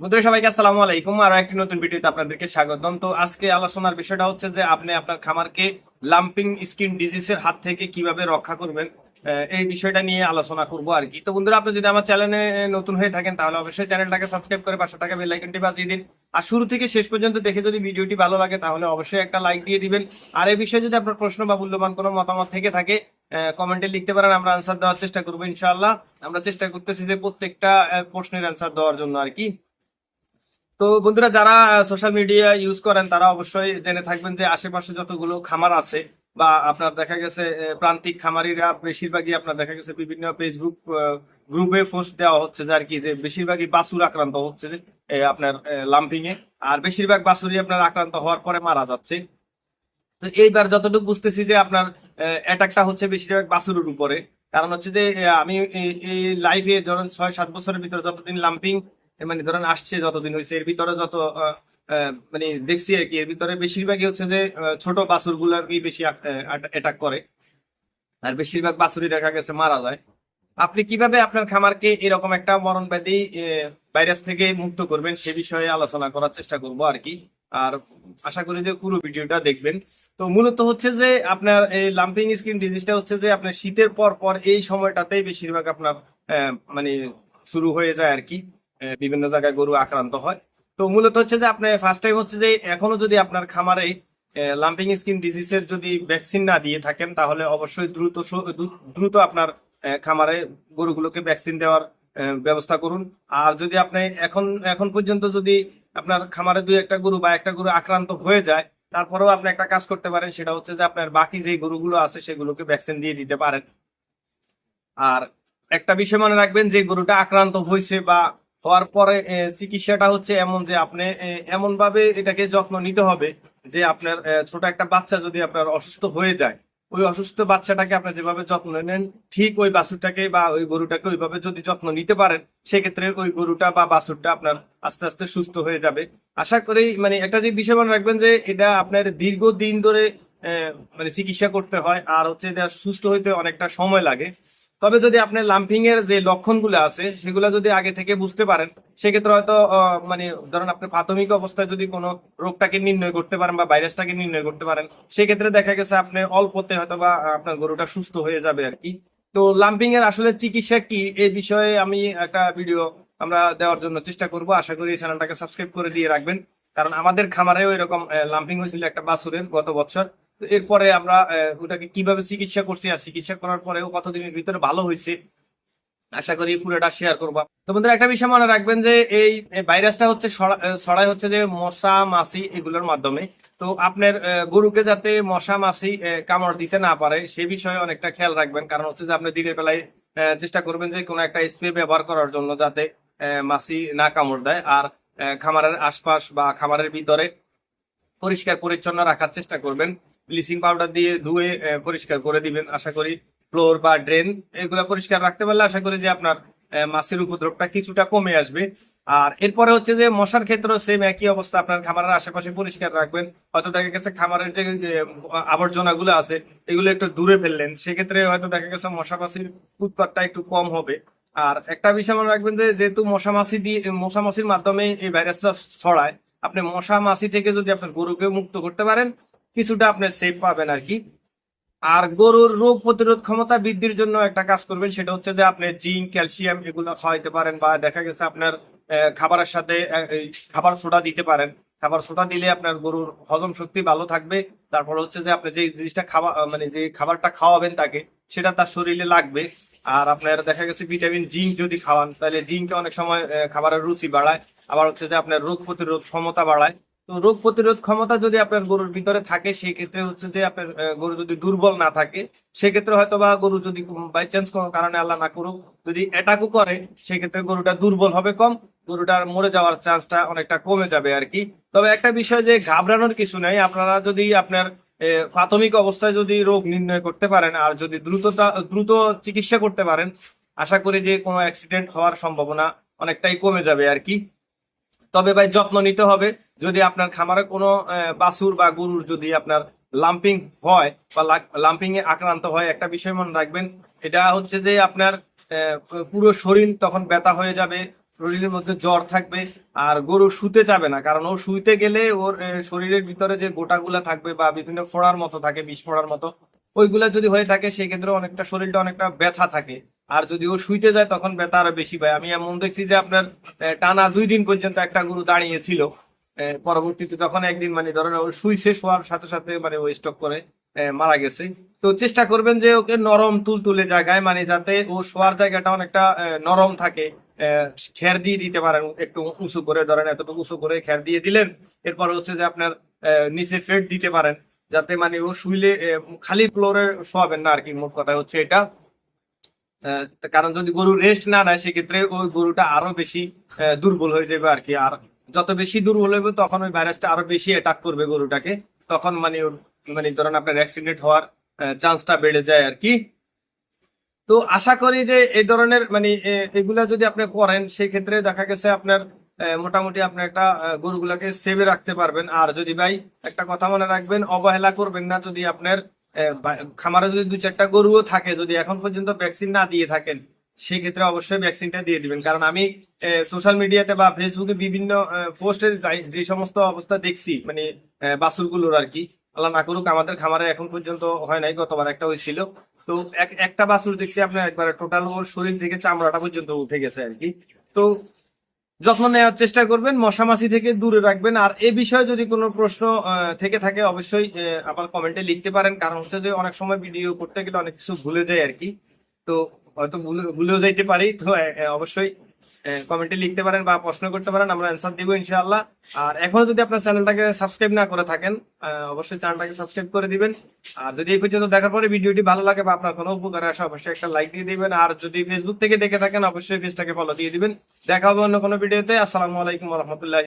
বন্ধুরা, সবাইকে আসসালামু আলাইকুম। বিষয়টা হচ্ছে আপনি আপনার খামারকে কীভাবে আলোচনা বন্ধুরা নতুন হয়ে সাবস্ক্রাইব করে আর শুরু থেকে শেষ পর্যন্ত দেখে যদি ভিডিওটি ভালো লাগে, তাহলে অবশ্যই একটা লাইক দিয়ে দিবেন। আর এই বিষয়ে যদি আপনার প্রশ্ন বা মূল্যবান কোনো মতামত থেকে থাকে কমেন্টে লিখতে পারেন, আমরা আনসার দেওয়ার চেষ্টা করব ইনশাআল্লাহ। আমরা চেষ্টা করতেছি যে প্রত্যেকটা প্রশ্নের অ্যান্সার দেওয়ার জন্য আর কি। তো বন্ধুরা, যারা সোশ্যাল মিডিয়া ইউজ করেন, তারা অবশ্যই জেনে থাকবেন যে আশেপাশে যতগুলো খামার আছে বা আপনার দেখা গেছে প্রান্তিক খামারিরা বেশিরভাগই আপনার দেখা গেছে বিভিন্ন ফেসবুক গ্রুপে পোস্ট দেওয়া হচ্ছে যে আর কি, যে বেশিরভাগই বাসুর আক্রান্ত হচ্ছে আপনার লাম্পিং এ। আর বেশিরভাগ বাসুরই আপনার আক্রান্ত হওয়ার পরে মারা যাচ্ছে। তো এইবার যতটুকু বুঝতেছি যে আপনার অ্যাটাকটা হচ্ছে বেশিরভাগ বাসুরের উপরে। কারণ হচ্ছে যে আমি এই- লাইফে ধরেন ছয় সাত বছরের ভিতরে যতদিন লাম্পিং মানে ধরেন আসছে যতদিন হয়েছে এর ভিতরে যত মানে দেখছি আর কি, এর ভিতরে বেশিরভাগই হচ্ছে যে ছোট বাছুর গুলারই বেশি অ্যাটাক করে। আর বেশিরভাগ বাছুরই দেখা গেছে মারা যায়। আপনি কীভাবে আপনার খামারকে এরকম একটা মরণ ব্যাধি ভাইরাস থেকে মুক্ত করবেন সে বিষয়ে আলোচনা করার চেষ্টা করব আর কি। আর আশা করি যে পুরো ভিডিওটা দেখবেন। তো মূলত হচ্ছে যে আপনার এই লাম্পিং স্কিন ডিজিজটা হচ্ছে যে আপনার শীতের পর পর এই সময়টাতেই বেশিরভাগ আপনার মানে শুরু হয়ে যায় আর কি। বিভিন্ন জায়গায় গরু আক্রান্ত হয়। তো মূলত হচ্ছে যে আপনার ফার্স্ট টাইম হচ্ছে যে এখনও যদি আপনার খামারে লাম্পিং স্কিন ডিজিজের যদি ভ্যাকসিন না দিয়ে থাকেন, তাহলে অবশ্যই দ্রুত দ্রুত আপনার খামারে গরুগুলোকে ভ্যাকসিন দেওয়ার ব্যবস্থা করুন। আর যদি আপনি এখন এখন পর্যন্ত যদি আপনার খামারে দুই একটা গরু বা একটা গরু আক্রান্ত হয়ে যায়, তারপরেও আপনি একটা কাজ করতে পারেন, সেটা হচ্ছে যে আপনার বাকি যে গরুগুলো আছে, সেগুলোকে ভ্যাকসিন দিয়ে দিতে পারেন। আর একটা বিষয় মনে রাখবেন, যে গরুটা আক্রান্ত হয়েছে বা হওয়ার পরে চিকিৎসাটা হচ্ছে এমন যে আপনি এমন ভাবে এটাকে যত্ন নিতে হবে যে আপনার ছোট একটা বাচ্চা যদি আপনার অসুস্থ হয়ে যায়, ওই অসুস্থ বাচ্চাটাকে আপনি যেভাবে যত্ন নেন, ঠিক ওই বাছুরটাকে বা ওই গরুটাকে ওইভাবে যদি যত্ন নিতে পারেন, সেক্ষেত্রে ওই গরুটা বা বাছুরটা আপনার আস্তে আস্তে সুস্থ হয়ে যাবে। আশা করি মানে একটা যে বিষয় মনে রাখবেন যে এটা আপনার দীর্ঘদিন ধরে মানে চিকিৎসা করতে হয়, আর হচ্ছে এটা সুস্থ হইতে অনেকটা সময় লাগে। তবে যদি আপনার লাম্পিং এর যে লক্ষণগুলো আছে, সেগুলো যদি আগে থেকে বুঝতে পারেন, সেক্ষেত্রে হয়তো মানে ধরেন আপনি প্রাথমিক অবস্থায় যদি কোনো রোগটাকে নির্ণয় করতে পারেন বা ভাইরাসটাকে নির্ণয় করতে পারেন, সেক্ষেত্রে দেখা গেছে আপনি অল্পতে হয়তো বা আপনার গরুটা সুস্থ হয়ে যাবে আর কি। তো লাম্পিং এর আসলে চিকিৎসা কি এই বিষয়ে আমি একটা ভিডিও আমরা দেওয়ার জন্য চেষ্টা করব। আশা করি চ্যানেলটাকে সাবস্ক্রাইব করে দিয়ে রাখবেন। কারণ আমাদের খামারেও এরকম লাম্পিং হয়েছিল একটা বাছুরের গত বছর। এরপরে আমরা ওটাকে কীভাবে চিকিৎসা করছি আর চিকিৎসা করার পরেও কতদিনের ভিতরে ভালো হয়েছে, আশা করি পুরোটা শেয়ার করব। বন্ধুরা, একটা বিষয় মনে রাখবেন যে এই ভাইরাসটা হচ্ছে ছড়া- হচ্ছে যে মশা, মাছি এগুলোর মাধ্যমে। তো আপনার গরুকে যাতে মশা, মাছি কামড় দিতে না পারে, সে বিষয়ে অনেকটা খেয়াল রাখবেন। কারণ হচ্ছে যে আপনি দিনের বেলায় চেষ্টা করবেন যে কোনো একটা স্প্রে ব্যবহার করার জন্য যাতে মাছি না কামড় দেয়। আর খামারের আশপাশ বা খামারের ভিতরে পরিষ্কার পরিচ্ছন্ন রাখার চেষ্টা করবেন। ব্লিচিং পাউডার দিয়ে ধুয়ে পরিষ্কার করে দিবেন, আশা করি। ফ্লোর বা ড্রেন, এগুলো পরিষ্কার রাখতে পারলে আশা করি যে আপনার মাছের উপদ্রবটা কিছুটা কমে আসবে। আর এরপরে হচ্ছে যে মশার ক্ষেত্রেও সেম একই অবস্থা, আপনার খামারের আশেপাশে পরিষ্কার রাখবেন। হয়তো দেখা গেছে খামারের যে আবর্জনা গুলো আছে, এগুলো একটু দূরে ফেললেন, সেক্ষেত্রে হয়তো দেখা গেছে মশা মাছির উৎপাদটা একটু কম হবে। আর একটা বিষয় মনে রাখবেন যে, যেহেতু মশা মাছি দিয়ে, মশা মাছির মাধ্যমে এই ভাইরাসটা ছড়ায়, আপনি মশা মাছি থেকে যদি আপনার গরুকে মুক্ত করতে পারেন কিছুটা আপনি সেফ পাবেন আর কি আর গরুর রোগ প্রতিরোধ ক্ষমতা বৃদ্ধির জন্য একটা কাজ করবেন, সেটা হচ্ছে যে আপনি জিঙ্ক, ক্যালসিয়াম এগুলো খাওয়াইতে পারেন বা দেখা গেছে আপনার খাবারের সাথে খাবার সোডা দিতে পারেন। খাবার সোডা দিলে আপনার গরুর হজম শক্তি ভালো থাকবে। তারপর হচ্ছে যে আপনি যে জিনিসটা খাওয়া মানে যে খাবারটা খাওয়াবেন তাকে, সেটা তার শরীরে লাগবে। আর আপনার দেখা গেছে ভিটামিন জিঙ্ক যদি খাওয়ান, তাহলে জিঙ্কে অনেক সময় খাবারের রুচি বাড়ায়। আবার হচ্ছে যে আপনার রোগ প্রতিরোধ ক্ষমতা বাড়ায়। তো রোগ প্রতিরোধ ক্ষমতা যদি আপনার গরুর ভিতরে থাকে সেই ক্ষেত্রে হচ্ছে যে আপনার গরু যদি দুর্বল না থাকে, সেক্ষেত্রে হয়তো বা গরু যদি বাই চান্স কোনো কারণে আল্লাহ না করুক, যদি অ্যাটাকও করে, সেক্ষেত্রে গরুটা দুর্বল হবে কম, গরুটার মরে যাওয়ার চান্সটা অনেকটা কমে যাবে আর কি। তবে একটা বিষয় যে ঘাবড়ানোর কিছু নেই, আপনারা যদি আপনার প্রাথমিক অবস্থায় যদি রোগ নির্ণয় করতে পারেন, আর যদি দ্রুততা, দ্রুত চিকিৎসা করতে পারেন, আশা করি যে কোনো অ্যাক্সিডেন্ট হওয়ার সম্ভাবনা অনেকটাই কমে যাবে আর কি। তবে ভাই যত্ন নিতে হবে। যদি আপনার খামারে কোনো বাছুর বা গরুর যদি আপনার লাম্পিং হয় বা লাম্পিং এ আক্রান্ত হয়, একটা বিষয় মনে রাখবেন, এটা হচ্ছে যে আপনার পুরো শরীর তখন ব্যথা হয়ে যাবে, শরীরের মধ্যে জ্বর থাকবে, আর গরু শুতে যাবে না, কারণ ও শুইতে গেলে ওর শরীরের ভিতরে যে গোটাগুলা থাকবে বা বিভিন্ন ফোড়ার মতো থাকে, বিষ ফোড়ার মতো, ওইগুলা যদি হয়ে থাকে, সেক্ষেত্রে অনেকটা শরীরটা অনেকটা ব্যথা থাকে। আর যদি ও শুইতে যায়, তখন ব্যথা আরও বেশি পায়। আমি এমন দেখছি যে আপনার টানা দুই দিন পর্যন্ত একটা গরু দাঁড়িয়ে ছিল পরবর্তীতে যখন একদিন মানে ধরেন ও শুইছে শোয়ার সাথে সাথে মানে ও স্টক করে মারা গেছে। তো চেষ্টা করবেন যে ওকে নরম তুলতুলে জায়গায় মানে যাতে ও শোয়ার জায়গাটা অনেকটা নরম থাকে। খের দিয়ে দিতে পারেন একটু উঁচু করে, ধরেন এতটুকু উঁচু করে খের দিয়ে দিলেন। এরপর হচ্ছে যে আপনার নিচে ফেট দিতে পারেন। যাতে মানে ও শুইলে খালি ফ্লোরে শোয়াবেন না আর কি মোট কথা হচ্ছে এটা। কারণ যদি গরু রেস্ট না নেয়, সেক্ষেত্রে ওই গরুটা আরও বেশি দুর্বল হয়ে যাবে আর কি আর যত বেশি দুর্বল হবে তখন ওই ভাইরাসটা আরও বেশি অ্যাটাক করবে গরুটাকে। তখন মানে মানে ধরেন আপনার অ্যাক্সিডেন্ট হওয়ার চান্সটা বেড়ে যায় আর কি তো আশা করি যে এই ধরনের মানে এগুলা যদি আপনি করেন সেই ক্ষেত্রে দেখা গেছে আপনার মোটামুটি আপনি একটা গরুগুলাকে সেভে রাখতে পারবেন। আর যদি ভাই একটা কথা মনে রাখবেন, অবহেলা করবেন না যদি আপনার খামারে যদি দু চারটা গরুও থাকে যদি এখন পর্যন্ত ভ্যাকসিন না দিয়ে থাকেন সেই ক্ষেত্রে অবশ্যই ভ্যাকসিনটা দিয়ে দিবেন। কারণ আমি সোশ্যাল মিডিয়াতে বা ফেসবুকে বিভিন্ন পোস্টে যে সমস্ত অবস্থা দেখছি মানে আহ, বাছুরগুলোর আর কি আল্লাহ না করুক আমাদের খামারে এখন পর্যন্ত হয় নাই গতবার একটা হয়েছিল। তো এক- একটা বাছুর দেখছি আপনার একবার টোটাল ওর শরীর থেকে চামড়াটা পর্যন্ত উঠে গেছে আর কি। তো যত্ন নেওয়ার চেষ্টা করবেন, মশামাছি থেকে দূরে রাখবেন। আর এ বিষয়ে যদি কোনো প্রশ্ন থেকে থাকে, অবশ্যই আমার কমেন্টে লিখতে পারেন। কারণ হচ্ছে যে অনেক সময় ভিডিও করতে গেলে অনেক কিছু ভুলে যায় আর কি। তো হয়তো ভুলে- ভুলেও যাইতে পারি। তো অবশ্যই কমেন্টে লিখতে পারেন বা প্রশ্ন করতে পারেন, আমরা অ্যান্সার দিব ইনশাআল্লাহ। আর এখনও যদি আপনার চ্যানেলটাকে সাবস্ক্রাইব না করে থাকেন অবশ্যই চ্যানেলটাকে সাবস্ক্রাইব করে দিবেন। আর যদি এই পর্যন্ত দেখার পরে ভিডিওটি ভালো লাগে বা আপনার কোনো উপকারে আসে, অবশ্যই একটা লাইক দিয়ে দিবেন। আর যদি ফেসবুক থেকে দেখে থাকেন, অবশ্যই পেজটাকে ফলো দিয়ে দিবেন। দেখা হবে অন্য কোনো ভিডিওতে আসসালামু আলাইকুম রহমতুল্লাহ।